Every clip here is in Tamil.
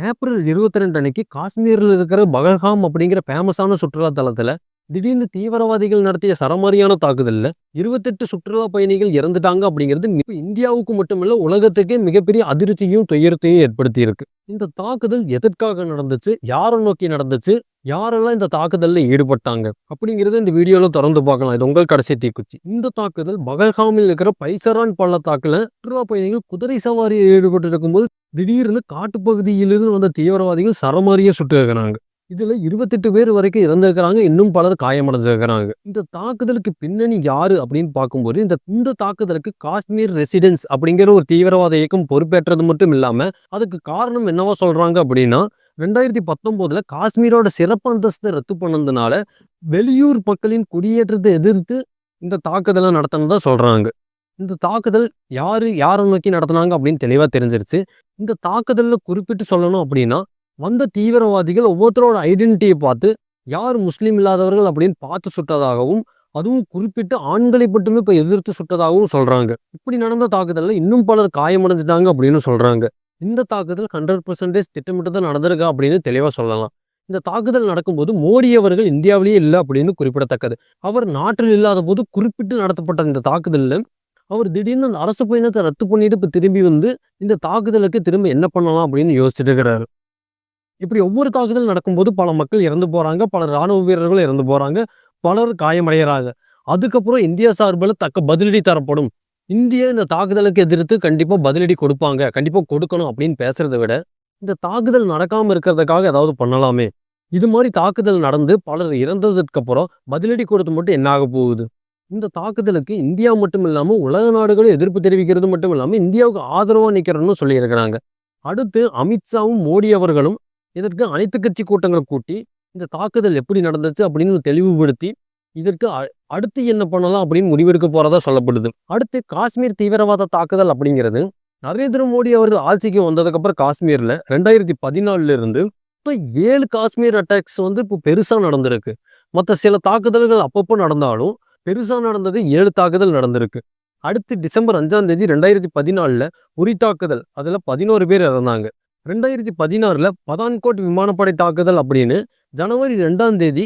ஏப்ரல் இருபத்தி ரெண்டு அன்னைக்கு காஷ்மீரில் இருக்கிற பகல்காம் அப்படிங்கிற ஃபேமஸான சுற்றுலாத்தலத்தில் திடீர்னு தீவிரவாதிகள் நடத்திய சரமாரியான தாக்குதலில் இருபத்தெட்டு சுற்றுலா பயணிகள் இறந்துட்டாங்க அப்படிங்கிறது இந்தியாவுக்கு மட்டுமல்ல உலகத்துக்கே மிகப்பெரிய அதிர்ச்சியும் துயரத்தையும் ஏற்படுத்தி இருக்கு இந்த தாக்குதல் எதற்காக நடந்துச்சு யாரை நோக்கி நடந்துச்சு யாரெல்லாம் இந்த தாக்குதலில் ஈடுபட்டாங்க அப்படிங்கிறத இந்த வீடியோவில் திறந்து பார்க்கலாம். இது உங்கள் கடைசி தீக்குச்சி. இந்த தாக்குதல் பகல்காமில் இருக்கிற பைசரான் பள்ளத்தாக்கில் சுற்றுலா பயணிகள் குதிரை சவாரியில் ஈடுபட்டு இருக்கும்போது திடீர்னு காட்டுப்பகுதியிலிருந்து வந்த தீவிரவாதிகள் சரமாரியை சுட்டு இருக்கிறாங்க இதுல இருபத்தெட்டு பேர் வரைக்கும் இறந்திருக்கிறாங்க. இன்னும் பலர் காயமடைஞ்சிருக்கிறாங்க. இந்த தாக்குதலுக்கு பின்னணி யாரு அப்படின்னு பார்க்கும்போது இந்த இந்த தாக்குதலுக்கு காஷ்மீர் ரெசிடென்ஸ் அப்படிங்கிற ஒரு தீவிரவாத இயக்கம் பொறுப்பேற்றது மட்டும் இல்லாம அதுக்கு காரணம் என்னவா சொல்றாங்க அப்படின்னா ரெண்டாயிரத்தி பத்தொன்பதுல காஷ்மீரோட சிறப்பு அந்தஸ்தை ரத்து பண்ணதுனால வெளியூர் மக்களின் குடியேற்றத்தை எதிர்த்து இந்த தாக்குதலை நடத்தினதா சொல்றாங்க. இந்த தாக்குதல் யாரு யாரை நோக்கி நடத்தினாங்க அப்படின்னு தெளிவா தெரிஞ்சிருச்சு. இந்த தாக்குதலில் குறிப்பிட்டு சொல்லணும் அப்படின்னா வந்த தீவிரவாதிகள் ஒவ்வொருத்தரோட ஐடென்டிட்டியை பார்த்து யார் முஸ்லீம் இல்லாதவர்கள்? அப்படின்னு பார்த்து சுட்டதாகவும் அதுவும் குறிப்பிட்டு ஆண்களை மட்டுமே இப்போ எதிர்த்து சுட்டதாகவும் சொல்கிறாங்க இப்படி நடந்த தாக்குதலில் இன்னும் பலர் காயமடைஞ்சிட்டாங்க அப்படின்னு சொல்கிறாங்க இந்த தாக்குதல் ஹண்ட்ரட் பர்சன்டேஜ் திட்டமிட்டு நடந்திருக்கா அப்படின்னு தெளிவாக சொல்லலாம். இந்த தாக்குதல் நடக்கும்போது மோடி அவர்கள் இந்தியாவிலேயே இல்லை அப்படின்னு குறிப்பிடத்தக்கது. அவர் நாட்டில் இல்லாத போது குறிப்பிட்டு நடத்தப்பட்ட இந்த தாக்குதலில் அவர் திடீர்னு அந்த அரசு பயணத்தை ரத்து பண்ணிட்டு இப்போ திரும்பி வந்து இந்த தாக்குதலுக்கு திரும்ப என்ன பண்ணலாம் அப்படின்னு யோசிச்சுட்டு இருக்கிறாரு. இப்படி ஒவ்வொரு தாக்குதல் நடக்கும்போது பல மக்கள் இறந்து போகிறாங்க பல ராணுவ வீரர்கள் இறந்து போகிறாங்க பலர் காயமடைகிறாங்க. அதுக்கப்புறம் இந்தியா சார்பில் தக்க பதிலடி தரப்படும். இந்தியா இந்த தாக்குதலுக்கு எதிர்த்து கண்டிப்பாக பதிலடி கொடுப்பாங்க. கண்டிப்பாக கொடுக்கணும் அப்படின்னு பேசுகிறத விட இந்த தாக்குதல் நடக்காமல் இருக்கிறதுக்காக ஏதாவது பண்ணலாமே. இது மாதிரி தாக்குதல் நடந்து பலர் இறந்ததுக்கு அப்புறம் பதிலடி கொடுத்து மட்டும் என்ன ஆக போகுது? இந்த தாக்குதலுக்கு இந்தியா மட்டும் இல்லாமல் உலக நாடுகளும் எதிர்ப்பு தெரிவிக்கிறது மட்டும் இல்லாமல் இந்தியாவுக்கு ஆதரவாக நிற்கிறோன்னு சொல்லியிருக்கிறாங்க. அடுத்து அமித்ஷாவும் மோடி அவர்களும் இதற்கு அனைத்து கட்சி கூட்டங்களை கூட்டி இந்த தாக்குதல் எப்படி நடந்துச்சு அப்படின்னு தெளிவுபடுத்தி இதற்கு அ- அடுத்து என்ன பண்ணலாம் அப்படின்னு முடிவெடுக்க போறதா சொல்லப்படுது. அடுத்து காஷ்மீர் தீவிரவாத தாக்குதல் அப்படிங்கிறது நரேந்திர மோடி அவர்கள் ஆட்சிக்கு வந்ததுக்கு அப்புறம் காஷ்மீர்ல ரெண்டாயிரத்தி பதினாலுல இருந்து இப்போ ஏழு காஷ்மீர் அட்டாக்ஸ் வந்து இப்போ பெருசாக நடந்திருக்கு. மற்ற சில தாக்குதல்கள் அப்பப்போ நடந்தாலும் பெருசாக நடந்தது ஏழு தாக்குதல் நடந்திருக்கு. அடுத்து டிசம்பர் அஞ்சாம் தேதி ரெண்டாயிரத்தி பதினாலில் உரி தாக்குதல் அதில் பதினோரு பேர் இறந்தாங்க. ரெண்டாயிரத்தி பதினாறில் பதான்கோட் விமானப்படை தாக்குதல் அப்படின்னு ஜனவரி ரெண்டாம் தேதி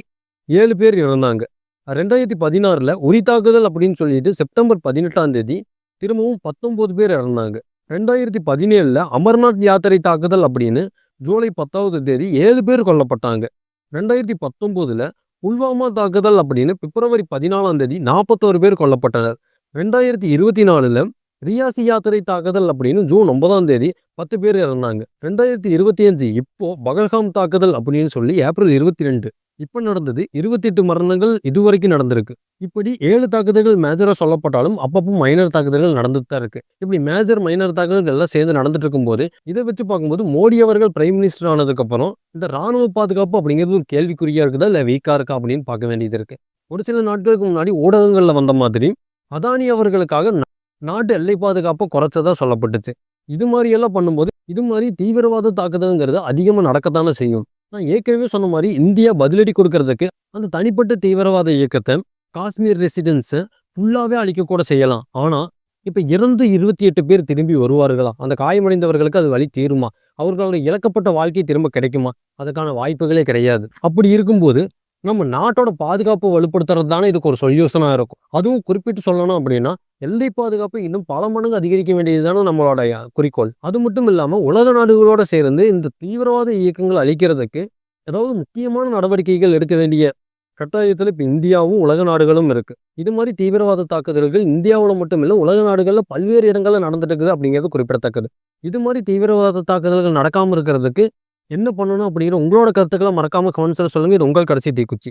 ஏழு பேர் இறந்தாங்க. ரெண்டாயிரத்தி பதினாறில் உரி தாக்குதல் அப்படின்னு சொல்லிட்டு செப்டம்பர் பதினெட்டாம் தேதி திரும்பவும் பத்தொம்போது பேர் இறந்தாங்க. ரெண்டாயிரத்தி பதினேழில் அமர்நாத் யாத்திரை தாக்குதல் அப்படின்னு ஜூலை பத்தாவது தேதி ஏழு பேர் கொல்லப்பட்டாங்க. ரெண்டாயிரத்தி பத்தொம்போதில் புல்வாமா தாக்குதல் அப்படின்னு பிப்ரவரி பதினாலாம் தேதி நாற்பத்தோரு பேர் கொல்லப்பட்டனர். ரெண்டாயிரத்தி இருபத்தி நாலுல ரியாசி யாத்திரை தாக்குதல் அப்படின்னு ஜூன் ஒன்பதாம் தேதி பத்து பேர் இறந்தாங்க. ரெண்டாயிரத்தி இருபத்தி அஞ்சு இப்போ பகல்காம் தாக்குதல் அப்படின்னு சொல்லி ஏப்ரல் இருபத்தி ரெண்டு. இப்போ நடந்தது இருபத்தெட்டு மரணங்கள் இதுவரைக்கும் நடந்திருக்கு. இப்படி ஏழு தாக்குதல்கள் மேஜராக சொல்லப்பட்டாலும் அப்பப்போ மைனர் தாக்குதல்கள் நடந்துட்டு தான் இருக்கு. இப்படி மேஜர் மைனர் தாக்குதல்கள் எல்லாம் சேர்ந்து நடந்துட்டு இருக்கும்போது இதை வச்சு பார்க்கும்போது மோடி அவர்கள் பிரைம் மினிஸ்டர் ஆனதுக்கு அப்புறம் இந்த ராணுவ பாதுகாப்பு அப்படிங்கிறது ஒரு கேள்விக்குறியா இருக்குதா இல்லை வீக்கா இருக்கா அப்படின்னு பார்க்க வேண்டியது இருக்கு. ஒரு சில நாட்களுக்கு முன்னாடி ஊடகங்கள்ல வந்த மாதிரி அதானி அவர்களுக்காக நாட்டு எல்லை பாதுகாப்பை குறைச்சதா சொல்லப்பட்டுச்சு. இது மாதிரியெல்லாம் பண்ணும்போது இது மாதிரி தீவிரவாத தாக்குதல்ங்கிறது அதிகமாக நடக்கத்தானே செய்யும். நான் ஏற்கனவே சொன்ன மாதிரி இந்தியா பதிலடி கொடுக்கறதுக்கு அந்த தனிப்பட்ட தீவிரவாத இயக்கத்தை காஷ்மீர் ரெசிடென்ஸை ஃபுல்லாகவே அழிக்க கூட செய்யலாம். ஆனால் இப்போ இறந்து இருபத்தி எட்டு பேர் திரும்பி வருவார்களா? அந்த காயமடைந்தவர்களுக்கு அது வழி தீருமா? அவர்களுடைய இழக்கப்பட்ட வாழ்க்கை திரும்ப கிடைக்குமா? அதுக்கான வாய்ப்புகளே கிடையாது. அப்படி இருக்கும்போது நம்ம நாட்டோட பாதுகாப்பு வலுப்படுத்துறது தானே இதுக்கு ஒரு சொல்யூஷனாக இருக்கும். அதுவும் குறிப்பிட்டு சொல்லணும் அப்படின்னா எல்லை பாதுகாப்பு இன்னும் பல மடங்கு அதிகரிக்க வேண்டியது தானே நம்மளோட குறிக்கோள். அது மட்டும் இல்லாமல் உலக நாடுகளோடு சேர்ந்து இந்த தீவிரவாத இயக்கங்கள் அழிக்கிறதுக்கு ஏதாவது முக்கியமான நடவடிக்கைகள் எடுக்க வேண்டிய கட்டாயத்தில் இப்போ இந்தியாவும் உலக நாடுகளும் இருக்குது இது மாதிரி தீவிரவாத தாக்குதல்கள் இந்தியாவில் மட்டும் இல்லை உலக நாடுகளில் பல்வேறு இடங்களில் நடந்துட்டு இருக்குது அப்படிங்கிறது குறிப்பிடத்தக்கது. இது மாதிரி தீவிரவாத தாக்குதல்கள் நடக்காமல் இருக்கிறதுக்கு என்ன பண்ணணும் அப்படிங்கிற உங்களோட கருத்துக்களை மறக்காமல் கமெண்ட்ஸில் சொல்லுங்கள் இது உங்கள் கடைசி தீக்குச்சி.